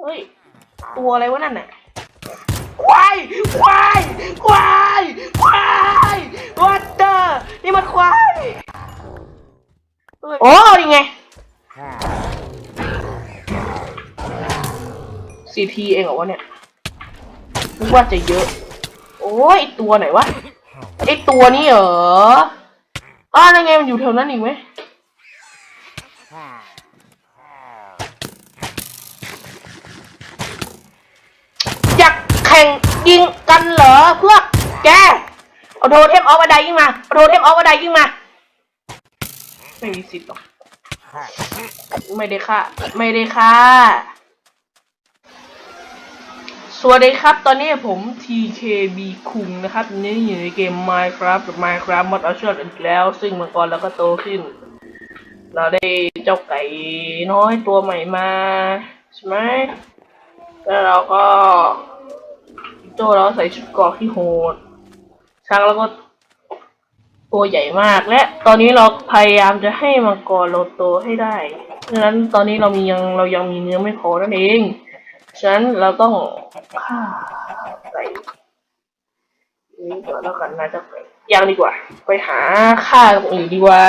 เฮ้ย ตัวอะไรวะนั่นน่ะควายควายควายควายวัตเตอร์นี่มันควายเฮ้ยโอ้นี่ไงซีทีเองเหรอวะเนี่ยนึกว่าจะเยอะ โอ้ยตัวไหนวะไอตัวนี้เหรอ อ้าวนั่นไงมันอยู่แถวนั้นอีกไหมอยากแข่งยิงกันเหรอเพื่อแกเอาโดนเทมออฟอะไรยิงมาเอาโดนเทมออฟอะไรยิงมา ไม่มีสิทธิ์หรอก ไม่ได้ค่ะไม่ได้ค่ะ สวัสดีครับ ตอนนี้ผม TKB คุงนะครับนนี้อยู่ในเกม Minecraft กับ Minecraft Mod Option อีกแล้ว ซึ่งเมื่อก่อนเราก็โตขึ้น เราได้เจ้าไก่น้อยตัวใหม่มาใช่ไหมแล้วเราก็โจเราใส่ชุดเกราะที่โหดช้างแล้วก็ตัวใหญ่มาก และตอนนี้เราพยายามจะให้มังกรเราโตให้ได้ดังนั้นตอนนี้เรามียังเรายังมีเนื้อไม่พอนั่นเอง ฉะนั้นเราต้องฆ่าใส่นี่ก่อนแล้วกันนะจะไปยังดีกว่า ไปหาฆ่าตรงอื่นดีกว่า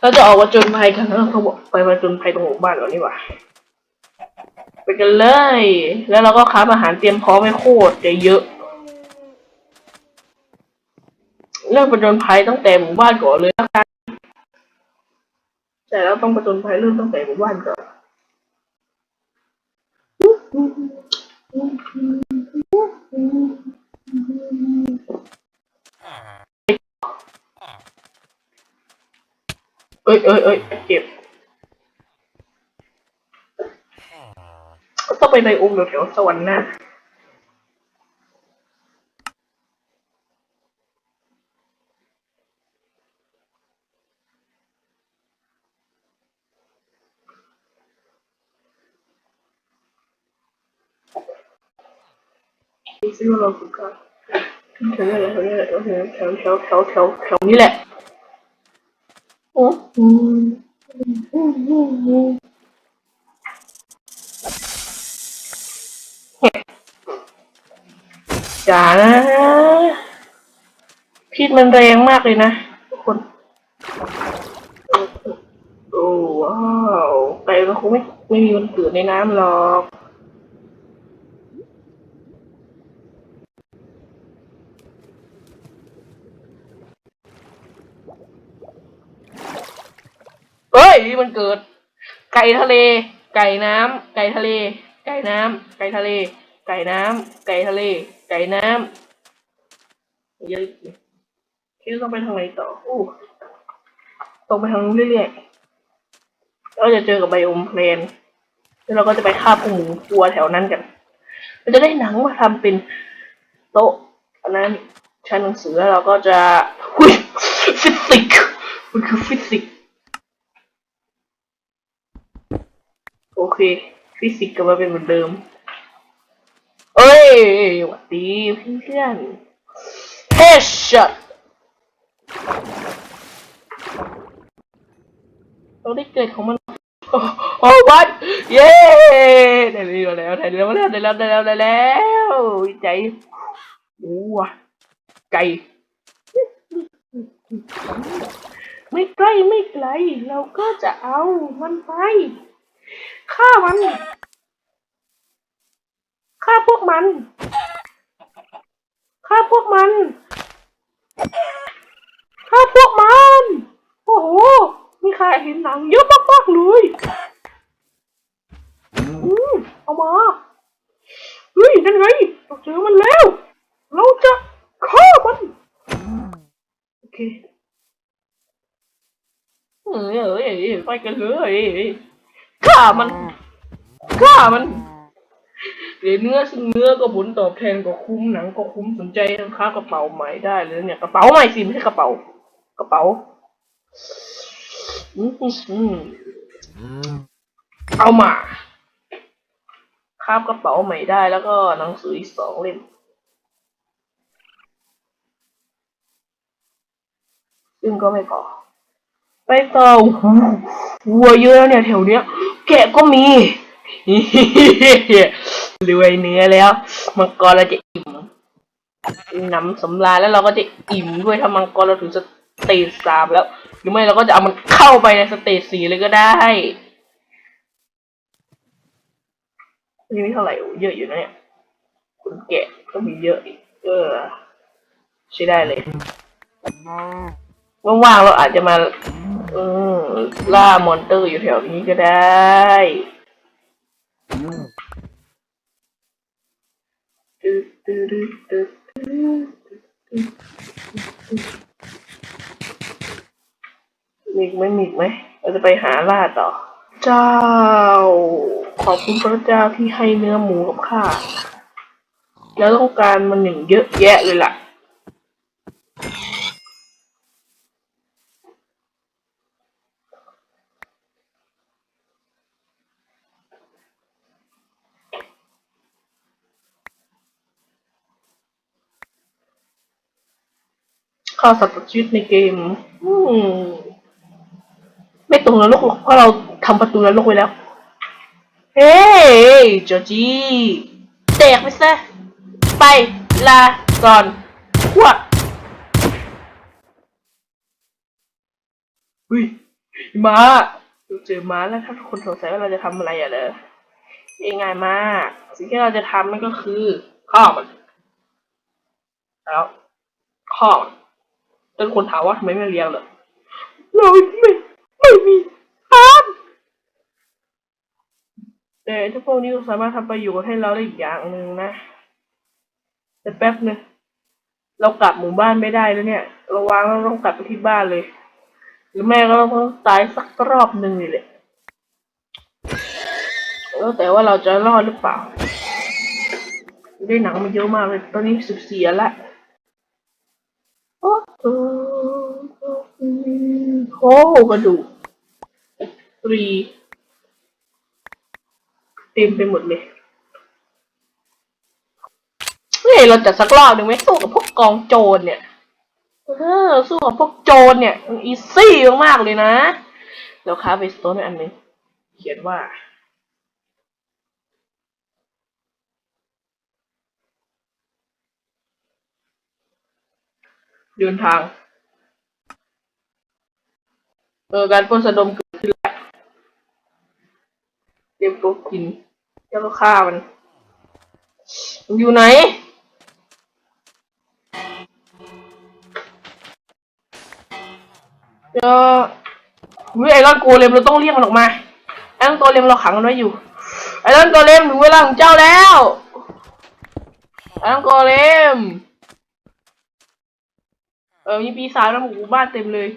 เราจะออกมาจนภัยกันแล้วเขาบอกไปมาจนภัยตรงหมู่บ้านเรานี่หว่าไปกันเลย แล้วเราก็ค้าอาหารเตรียมพร้อมให้โคตรจะเยอะเริ่มประจนภัยตั้งแต่หมู่บ้านก่อนเลยละกันแต่เราต้องประจนภัยเริ่มตั้งแต่หมู่บ้านก่อน เอ้ยเอ้ยเอ้ยเจ็บต้องไปในอุ้มแถวๆสวรรค์หน้าดูซิว่าเราฝึกกันแถวนี้แหละแถวนี้แหละแถ วแถวแถวแถวแถวนี้แหละโอ้โหจ๋านะพิษมันแรงมากเลยนะทุกคน โอ้ว้าวไก่มันคงไม่ไม่มีวันเกิดในน้ำหรอก เอ้ยนี่มันเกิด ไก่ทะเล ไก่น้ำไก่ทะเล ไก่น้ำไก่ทะเล ไก่น้ำไก่ทะเล ไก่น้ำเยอะคิดว่าต้องไปทางไหนต่ออู้ตรงไปทางนู้นเรื่อยๆเราจะเจอกับไบโอมเพลนแล้วเราก็จะไปฆ่าพวกหมูกลัวแถวนั้นกันเราจะได้หนังมาทำเป็นโต๊ะอันนั้นชั้นหนังสือแล้วเราก็จะหุยฟิสิกส์มันคือฟิสิกส์ โอเค ฟิสิกส์กลับมาเป็นเหมือนเดิม เอ้ยหวัดดีเพื่อนเฮดช็อตเราได้เกิดของมัน โอ้วัดเย้ได้แล้วได้แล้วได้แล้วได้แล้วได้แล้วได้แล้วใจโอ้วไก่ไม่ใกล้ไม่ไกล เราก็จะเอามันไป ฆ่ามัน ฆ่าพวกมัน ฆ่าพวกมัน ฆ่าพวกมัน โอ้โห มีใครเห็นหนังเยอะมากๆเลยอืมเอามา เฮ้ย นั่นไงเราเจอมันแล้ว เราจะฆ่ามัน โอเค เอ้ยเอ้ยเอ้ยไปกันเลย ฆ่ามันฆ่ามันเดี๋ยวเนื้อซึ่งเนื้อก็ผลตอบแทนก็คุ้มหนังก็คุ้มสนใจค้ากระเป๋าใหม่ได้เลยเนี่ยกระเป๋าใหม่สิไม่ใช่กระเป๋ากระเป๋าอืมอืมเอามาคาบกระเป๋าใหม่ได้แล้วก็หนังสืออีกสองเล่มซึ่งก็ไม่พอไปต่อวัวเยอะแล้วเนี่ยแถวเนี้ย แกะก็มีรวยเนื้อแล้ว มังกรเราจะอิ่มหนำสำราญแล้วเราก็จะอิ่มด้วยถ้ามังกรเราถึงสเตจสามแล้ว หรือไม่เราก็จะเอามันเข้าไปในสเตจสี่เลยก็ได้นี่ไม่เท่าไหร่โอ้เยอะอยู่นะเนี่ยคนแกะก็มีเยอะอีกเออใช้ได้เลยว่างๆเราอาจจะมา เออ ล่ามอนเตอร์อยู่แถวนี้ก็ได้ตึ๊ดตึ๊ดตึ๊ดตึ๊ดมีอีกไหมมีอีกไหมเราจะไปหาล่าต่อ เจ้า ขอบคุณพระเจ้าที่ให้เนื้อหมูกับข้า แล้วต้องการมันหนึ่งเยอะแยะเลยล่ะ ข้าสัตว์ชีวิตในเกม อืมไม่ตรงนรกหรอกเพราะเราทำประตูนรกไว้แล้ว เฮ้ยจอจีแตกไปซะ ไป ลา ก่อนพวกอุ้ยม้าเจอม้าแล้วถ้าทุกคนสงสัยว่าเราจะทำอะไรอะเลยง่ายมาก สิ่งที่เราจะทำมันก็คือข้อมันแล้วข้อมัน จนคนถามว่าทำไมไม่เลี้ยงเลยเราไม่ไม่มีทางแต่ถ้าพวกนี้ก็สามารถทำประโยชน์ให้เราได้อีกอย่างหนึ่งนะ แต่แป๊บนึงเรากลับหมู่บ้านไม่ได้แล้วเนี่ยเราวางแล้วต้องกลับไปที่บ้านเลย หรือแม่ก็ต้องตายสักรอบหนึ่งนี่แหละแล้วแต่ว่าเราจะรอดหรือเปล่า ได้หนังมาเยอะมากเลย ตอนนี้สิบสี่อันละ โอ้กระดูกตรีเต็มไปหมดเลย เฮ้ย เราจะสักรอบหนึ่งไหมสู้กับพวกกองโจรเนี่ย เออ สู้กับพวกโจรเนี่ย มันอีซี่มากๆเลยนะแล้วค้าไปสโตนอันนึง เขียนว่าเดินทาง เออการปล้นสะดมเกิดขึ้นแล้วเตรียมตัวกินแล้วก็ฆ่ามันมันอยู่ไหนเจอวิไอรอนโกเลมเราต้องเรียกมันออกมาไอรอนโกเลมเราขังมันไว้อยู่ ไอรอนโกเลมถึงเวลาของเจ้าแล้วไอรอนโกเลมเออมีปีศาจมาหมู่บ้านเต็มเลย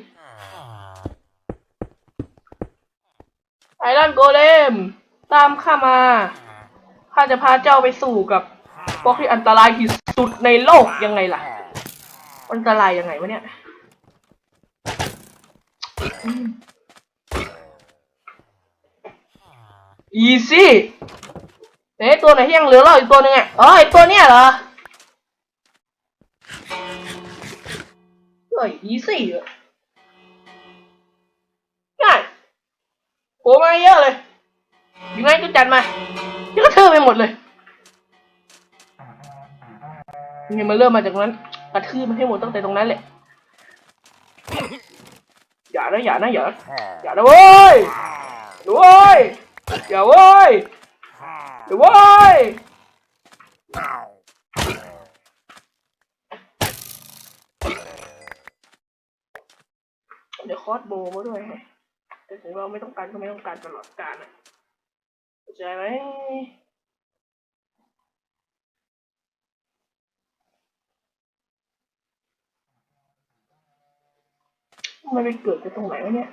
ไอรอนโกเลม ตามข้ามา ข้าจะพาเจ้าไปสู่กับพวกที่อันตรายที่สุดในโลกยังไงล่ะ อันตรายยังไงวะเนี่ยอีซี่ไหนตัวไหนที่ยังเหลือรอดอีกตัวหนึ่งอะอ๋อไอตัวเนี้ยเหรอเฮ้ยอีซี่เหรอ โผล่มาเยอะเลยอยู่ไหนก็จัดมาเยอะเธอไปหมดเลยนี่มันเริ่มมาจากนั้นกระทืบมันให้หมดตั้งแต่ตรงนั้นแหละอย่านะอย่านะอย่าอย่านะเว้ยอย่าเว้ยอย่าเว้ยอย่าเว้ยเดี๋ยวคอสโบมาด้วยไง แต่ถึงเราไม่ต้องการก็ไม่ต้องการตลอดกาลอะเข้าใจไหมมันไปเกิดกันตรงไหนวะเนี่ย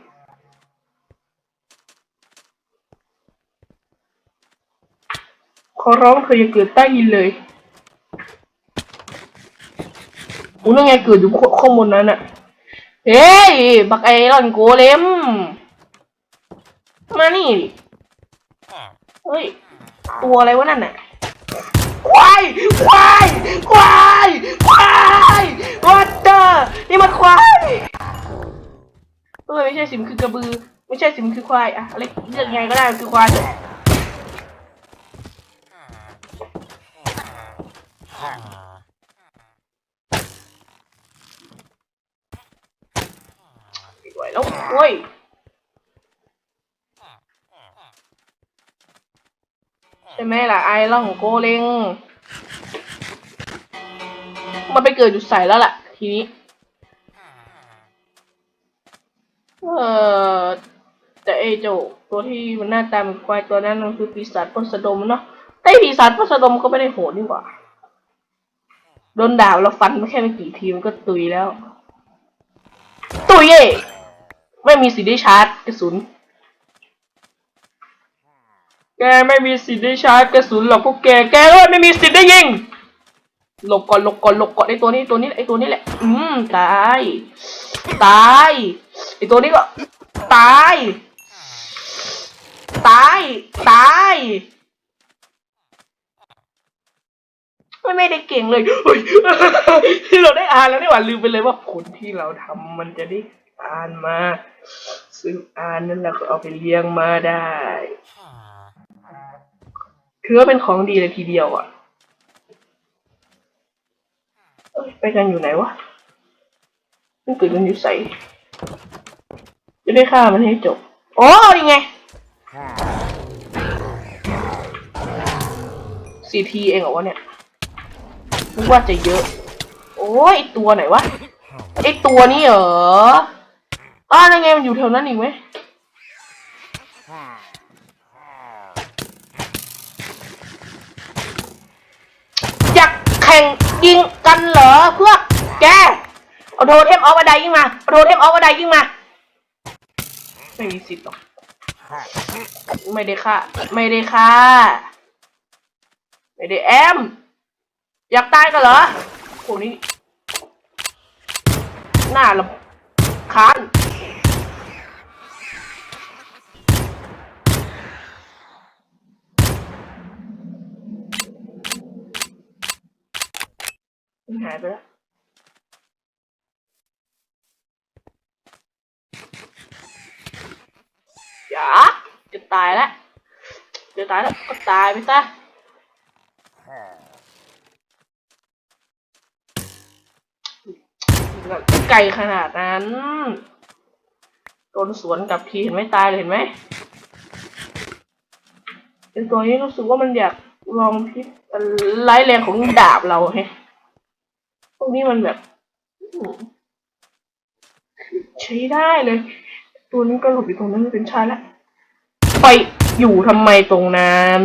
ขอร้องเธออย่าเกิดใต้ดินเลยอู้นั่นไงเกิดอยู่ขข้างบนนั้นอะเฮ้ย บักไอรอนโกเลม มานี่ดิเฮ้ย ตัวอะไรวะนั่นน่ะควายควายควายควาย what the นี่มันควายเออไม่ใช่สิมคือกระบือ ไม่ใช่สิมคือควายอะอะไรเรียกไงก็ได้คือควายไม่ไหวแล้วโอ้ย ใช่ไหมล่ะไอร่องโกเลงมันไปเกิดอยู่ใส่แล้วล่ะ ทีนี้ เออแต่ไอเจ้าตัวที่มันหน้าตาเหมือนควายตัวนั้นมันคือปีศาจพสดมเนาะแต่ไอปีศาจพสดมก็ไม่ได้โหดนี่หว่าโดนด่าแล้วฟันไม่แค่ไม่กี่ทีมันก็ตุยแล้ว ตุยเย่ไม่มีสิทธิ์ได้ชาร์จกระสุน แกไม่มีสิทธิ์ได้ใชาร์จกระสุนหรอกพวกแก แกก็ไม่มีสิทธิ์ได้ยิง หลบก่อนหลบก่อนหลบก่อนไอตัวนี้ตัวนี้ไอตัวนี้แหละ อืมตาย ตายไอตัวนี้ก็ ตาย ตาย ตายไม่ไม่ได้เก่งเลยเฮ้ยที่เราได้อ่านแล้วนี่หว่าลืมไปเลยว่าผลที่เราทำมันจะได้อ่านมา ซึ่งอ่านนั่นแหละก็เอาไปเลี้ยงมาได้ คือว่าเป็นของดีเลยทีเดียวอะไปกันอยู่ไหนวะมันเกิดมันอยู่ใส่จะได้ฆ่ามันให้จบโอ้นี่ไงซีทีเองเหรอวะเนี่ยนึกว่าจะเยอะ โอ้ยตัวไหนวะไอตัวนี้เหรออ้าวนั่นไงมันอยู่แถวนั้นอีกไหม อยากแข่งยิงกันเหรอเพื่อแกเอาโดนเทมออฟอะไรยิงมาเอาโดนเทมออฟอะไรยิงมา ไม่มีสิทธิ์หรอกไม่ได้ค่ะ ไม่ได้ค่ะ ไม่ได้แอม อยากตายกันเหรอพวกนี้หน้าลำคาญ มันหายไปแล้วอย่าจะตายแล้วจะตายแล้วก็ตายไปซะไก่ขนาดนั้นโดนสวนกับทีเห็นไหมตายเลยเห็นไหมเป็นตัวนี้รู้สึกว่ามันอยากลองพิษไร้แรงของดาบเราไงพ วกนี้มันแบบอืมใช้ได้เลย ตัวนี้ก็หลบอยู่ตรงนั้นเป็นชายแล้วไปอยู่ทำไมตรงนั้น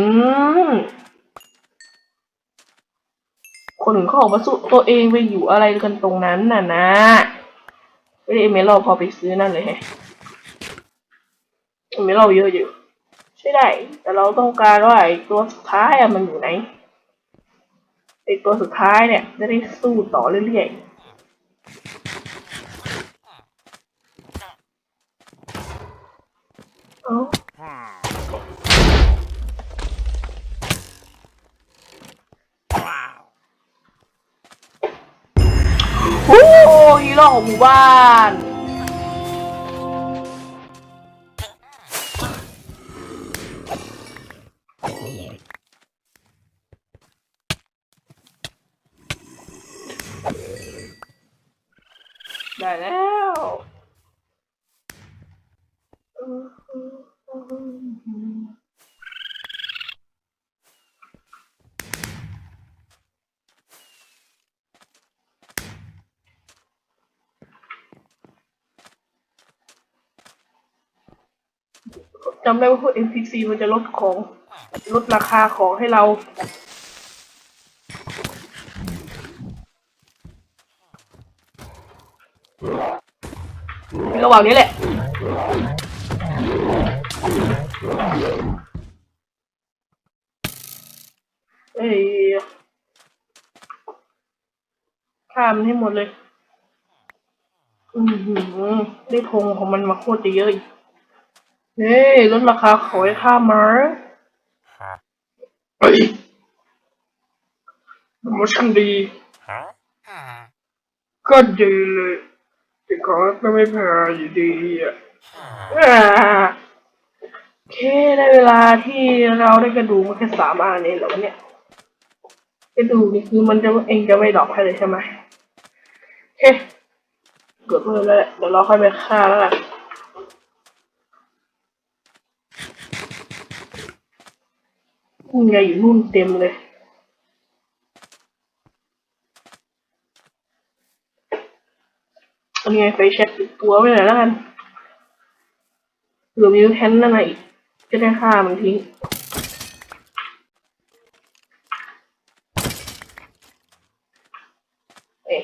คนอื่นเขาออกมาสู้ตัวเองไปอยู่อะไรกันตรงนั้นน่ะนะไม่ได้เอเมลเราพอไปซื้อนั่นเลยแฮะเอเมลเราเยอะอยู่ใช่ได้ แต่เราต้องการว่าไอ้ตัวสุดท้ายอะมันอยู่ไหน ไอตัวสุดท้ายเนี่ย จะได้สู้ต่อเรื่อยๆเอ้โอ้ฮีโร่ของหมู่บ้าน จำได้ว่าพวก NPC มันจะลดของ ลดราคาของให้เรา ระหว่างนี้แหละ เอ้ยข้ามให้หมดเลย อือหือได้ธงของมันมาโคตรจะเยอะอีก เฮ้ยลดราคาขอให้ข้ามมาเฮ้ยโปรโมชั่นดีก็ดีเลยแต่ขอก็ไม่พาอยู่ดีอะอ่าโอเคได้เวลาที่เราได้กระดูกมาแค่สามอันนี้แล้วเนี่ยกระดูกนี่คือมันจะเองจะไม่ดรอกให้เลยใช่ไหมโอเคเกือบเพิ่มแล้วแหละเดี๋ยวเราค่อยไปฆ่าแล้วกัน นี่ไงอยู่นู่นเต็มเลยอันนี้ไงไฟแช็กติดตัวไว้หน่อยแล้วกันเผื่อมิวแทนนั่นไงอีกจะได้ฆ่ามันทิ้งเอ๊ะ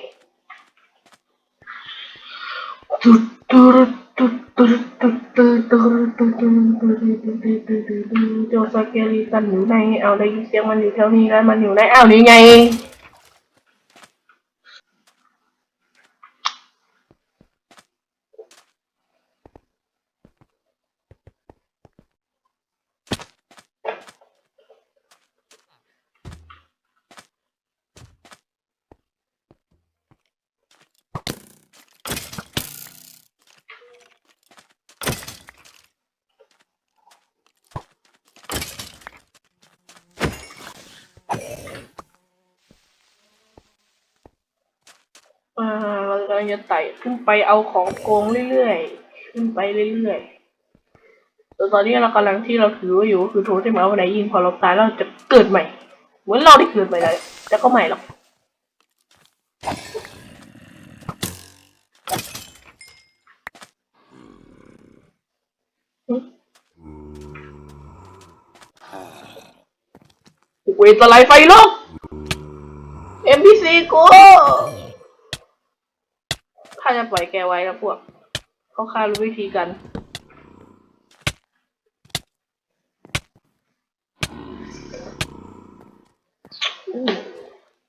โจสแกลิตันอยู่ในเอาได้ยินเสียงมันอยู่แถวนี้แล้วมันอยู่ในอ้าวนี่ไง งจะไต่ขึ้นไปเอาของโกงเรื่อยๆ ขึ้นไปเรื่อยๆแต่ตอนนี้เรากำลังที่เราถืออยู่ก็คือโทรที่หมาวันไหนยิงพอเราตายเราจะเกิดใหม่ เหมือนเราได้เกิดใหม่เลยแต่ก็ใหม่หรอกหึเวทไลไฟลุก NPC กู ข้าจะปล่อยแกไว้นะพวก เขาข้ารู้วิธีกัน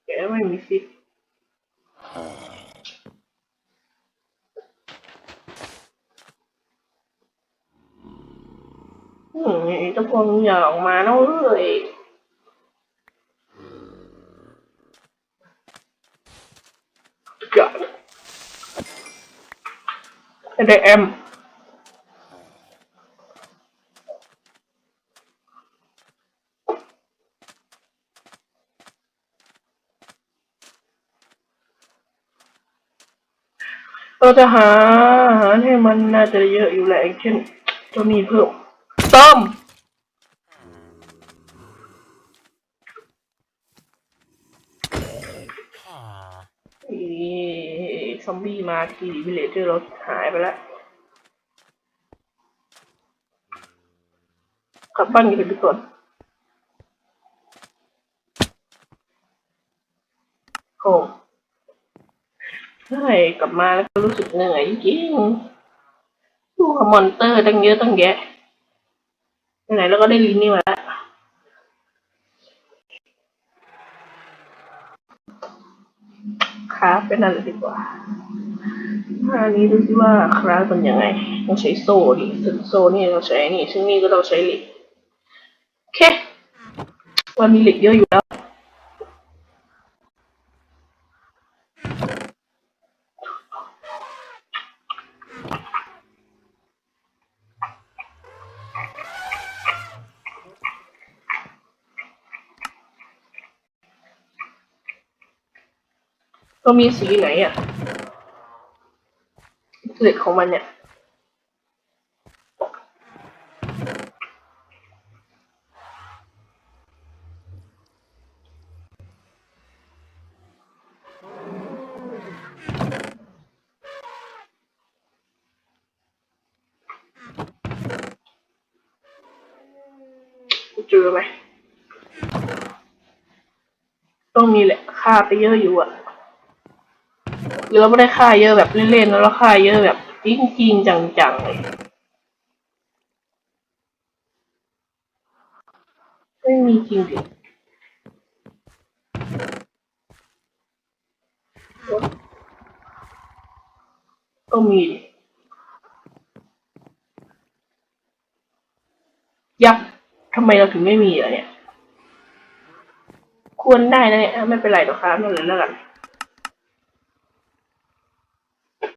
แกไม่มีสิทธิ์อืมไอ้เจ้าพวกมึงอย่าออกมานะเว้ยอย่า ได้แอมเราจะหาอาหารให้มันน่าจะเยอะอยู่แหละอย่างเช่นจะมีเพิ่มต้มอีซอ มบี้มาทีวิเลจเจอร์เราหายไปแล้วกลับบ้านกันดีกว่าโอ้ใช่กลับมาแล้วก็รู้สึกเหนื่อยจริงดูกับมอนเตอร์ตั้งเยอะตั้งแยะไหนแล้วก็ได้ลินนี่มาแล้วครับเป็นนั่นเลยดีกว่า อันนี้ดูสิว่าคราฟเป็นยังไงต้องใช้โซ่ดิซึ่งโซ่นี่ต้องใช้นี่ ซึ่งนี่ก็ต้องใช้เหล็กโอเควันมีเหล็กเยอะอยู่แล้วก็มีสีไหนอะ เกล็ดของมันเนี่ยเจอไหมต้องมีแหละค่าไปเยอะอยู่อะ หรือเราไม่ได้ค่าเยอะแบบเล่นๆแล้วเราค่าเยอะแบบจริงๆจังๆเลยไม่มีจริงดิก็มียับทำไมเราถึงไม่มีอะเนี่ย ควรได้นะเนี่ยไม่เป็นไรหรอกครับนั่นเลยแล้วกัน